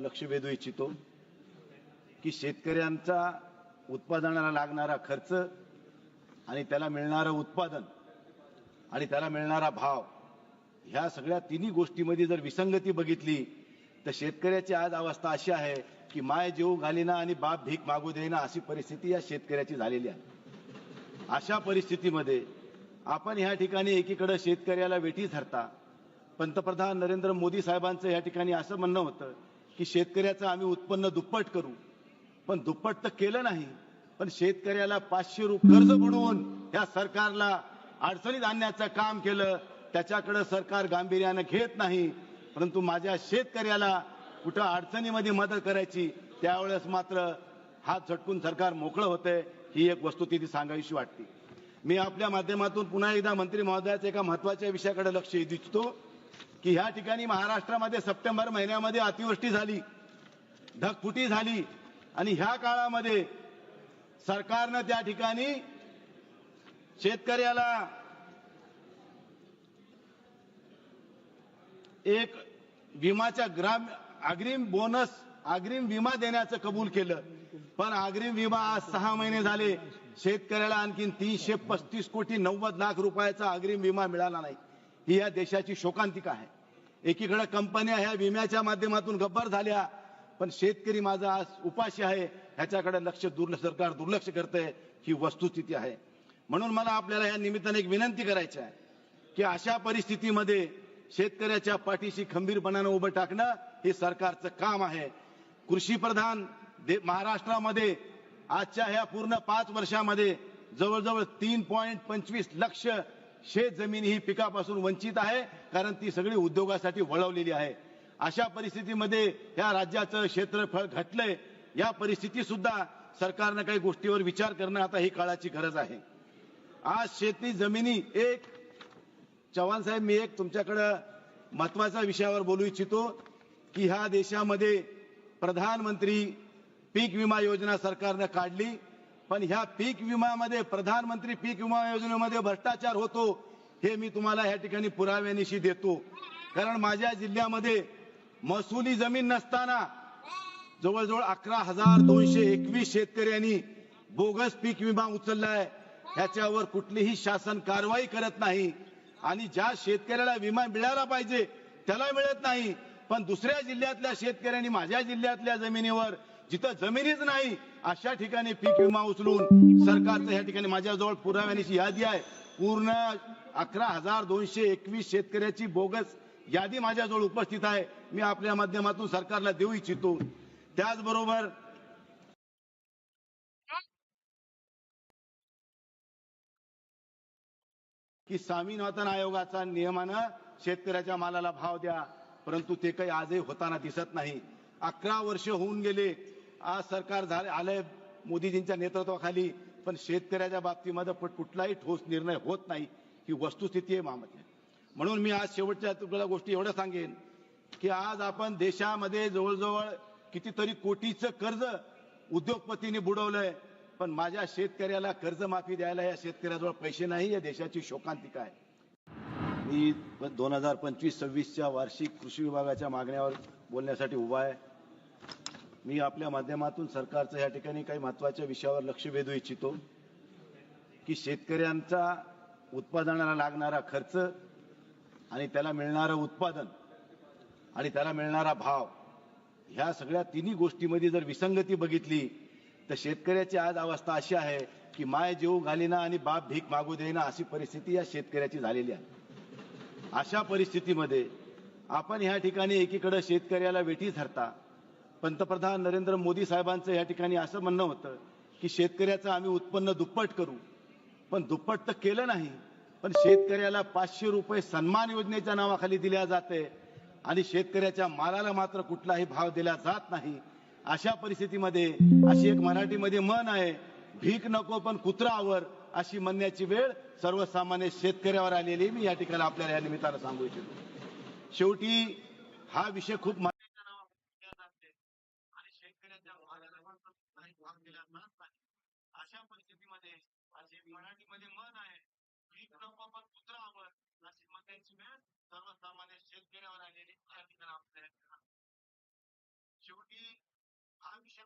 लक्ष वेधू इच्छितो की शेतकऱ्यांचा उत्पादनाला लागणारा खर्च आणि त्याला मिळणारं उत्पादन आणि त्याला मिळणारा भाव ह्या सगळ्या तिन्ही गोष्टीमध्ये जर विसंगती बघितली तर शेतकऱ्याची आज अवस्था अशी आहे की माय जेऊ घालीना आणि बाप भीक मागू देईना अशी परिस्थिती या शेतकऱ्याची झालेली आहे. अशा परिस्थितीमध्ये आपण ह्या ठिकाणी एकीकडे शेतकऱ्याला वेठी धरता. पंतप्रधान नरेंद्र मोदी साहेबांचं या ठिकाणी असं म्हणणं होतं की शेतकऱ्याचं आम्ही उत्पन्न दुप्पट करू. पण दुप्पट तर केलं नाही पण शेतकऱ्याला पाचशे रुपये कर्ज बनवून या सरकारला अडचणीत आणण्याचं काम केलं त्याच्याकडे सरकार गांभीर्यानं घेत नाही. परंतु माझ्या शेतकऱ्याला कुठं अडचणीमध्ये मदत करायची त्यावेळेस मात्र हात झटकून सरकार मोकळं होतंय ही एक वस्तुस्थिती सांगावीशी वाटते. मी आपल्या माध्यमातून पुन्हा एकदा मंत्री महोदयाच्या एका महत्त्वाच्या विषयाकडे लक्ष वेधू इच्छितो की ह्या ठिकाणी महाराष्ट्रामध्ये सप्टेंबर महिन्यामध्ये अतिवृष्टी झाली ढगफुटी झाली आणि ह्या काळामध्ये सरकारनं त्या ठिकाणी शेतकऱ्याला एक विमाच्या ग्राम अग्रिम बोनस अग्रिम विमा देण्याचं कबूल केलं. पण अग्रिम विमा आज सहा महिने झाले. शेतकऱ्याला आणखी तीनशे पस्तीस कोटी नव्वद लाख रुपयाचा अग्रिम विमा मिळाला नाही. ही या देशाची शोकांतिका आहे. एकीकडे कंपन्या ह्या विम्याच्या माध्यमातून गब्बर झाल्या पण शेतकरी माझा आज उपाशी आहे ह्याच्याकडे लक्ष दुर्लक्ष सरकार दुर्लक्ष करतंय ही वस्तुस्थिती आहे. म्हणून मला आपल्याला या निमित्ताने एक विनंती करायची आहे की अशा परिस्थितीमध्ये शेतकऱ्याच्या पाठीशी खंबीरपणानं उभं टाकणं हे सरकारचं काम आहे. कृषी प्रधान महाराष्ट्रामध्ये आजच्या ह्या पूर्ण पाच वर्षामध्ये जवळजवळ तीन पॉईंट पंचवीस लक्ष शेत जमीन ही पिकापासून वंचित आहे कारण ती सगळी उद्योगासाठी वळवलेली आहे. अशा परिस्थितीमध्ये या राज्याचं क्षेत्रफळ घटलंय या परिस्थिती सुद्धा सरकारनं काही गोष्टीवर विचार करणं आता ही काळाची गरज आहे. आज शेती जमिनी एक चव्हाण साहेब मी एक तुमच्याकडं महत्त्वाच्या विषयावर बोलू इच्छितो की ह्या देशामध्ये प्रधानमंत्री पीक विमा योजना सरकारनं काढली पण ह्या पीक विम्यामध्ये प्रधानमंत्री पीक विमा योजनेमध्ये भ्रष्टाचार होतो हे मी तुम्हाला या ठिकाणी पुराव्यानिशी देतो. कारण माझ्या जिल्ह्यामध्ये महसुली जमीन नसताना जवळजवळ अकरा हजार दोनशे एकवीस शेतकऱ्यांनी बोगस पीक विमा उचललाय. ह्याच्यावर कुठलीही शासन कारवाई करत नाही. आणि ज्या शेतकऱ्याला विमा मिळाला पाहिजे त्याला मिळत नाही. पण दुसऱ्या जिल्ह्यातल्या शेतकऱ्यांनी माझ्या जिल्ह्यातल्या जमिनीवर जिथं जमिनीच नाही अशा ठिकाणी पीक विमा उचलून सरकारचं या ठिकाणी माझ्याजवळ पुराव्यानीची यादी आहे. पूर्ण अकरा हजार दोनशे एकवीस शेतकऱ्याची बोगस यादी माझ्याजवळ उपस्थित आहे. मी आपल्या माध्यमातून सरकारला देऊ इच्छितो. त्याचबरोबर की स्वामीनाथन आयोगाचा नियमानं शेतकऱ्याच्या मालाला भाव द्या परंतु ते काही आजही होताना दिसत नाही. अकरा वर्ष होऊन गेले आज सरकार झाले आलंय मोदीजींच्या नेतृत्वाखाली पण शेतकऱ्याच्या बाबतीमध्ये पण कुठलाही ठोस निर्णय होत नाही. ही वस्तुस्थिती आहे मामले म्हणून मी आज शेवटच्या तुला गोष्टी एवढं सांगेन की आज आपण देशामध्ये जवळजवळ कितीतरी कोटीचं कर्ज उद्योगपतींनी बुडवलंय पण माझ्या शेतकऱ्याला कर्जमाफी द्यायला या शेतकऱ्याजवळ पैसे नाही या देशाची शोकांतिका आहे. मी दोन हजार पंचवीस सव्वीसच्या वार्षिक कृषी विभागाच्या मागण्यावर बोलण्यासाठी उभा आहे. मी आपल्या माध्यमातून सरकारचं या ठिकाणी काही महत्त्वाच्या विषयावर लक्ष वेधू इच्छितो की शेतकऱ्यांचा उत्पादनाला लागणारा खर्च आणि त्याला मिळणारं उत्पादन आणि त्याला मिळणारा भाव ह्या सगळ्या तिन्ही गोष्टीमध्ये जर विसंगती बघितली तर शेतकऱ्याची आज अवस्था अशी आहे की माय जेऊ घालीना आणि बाप भीक मागू देईना अशी परिस्थिती या शेतकऱ्याची झालेली आहे. अशा परिस्थितीमध्ये आपण ह्या ठिकाणी एकीकडे शेतकऱ्याला वेठी धरता पंतप्रधान नरेंद्र मोदी साहेबांचं या ठिकाणी असं म्हणणं होतं की शेतकऱ्याचं आम्ही उत्पन्न दुप्पट करू. पण दुप्पट तर केलं नाही. पण शेतकऱ्याला पाचशे रुपये सन्मान योजनेच्या नावाखाली दिल्या जाते आणि शेतकऱ्याच्या मालाला मात्र कुठलाही भाव दिला जात नाही. अशा परिस्थितीमध्ये अशी एक मराठीमध्ये मन आहे भीक नको पण कुत्रावर अशी म्हणण्याची वेळ सर्वसामान्य शेतकऱ्यावर आलेली मी या ठिकाणी आपल्याला या निमित्तानं सांगू इच्छितो. शेवटी हा विषय खूप मराठीमध्ये मन आहे. आवड अशी मग त्यांची वेळ सर्वसामान्य शेतकऱ्यावर आलेली शेवटी हा विषय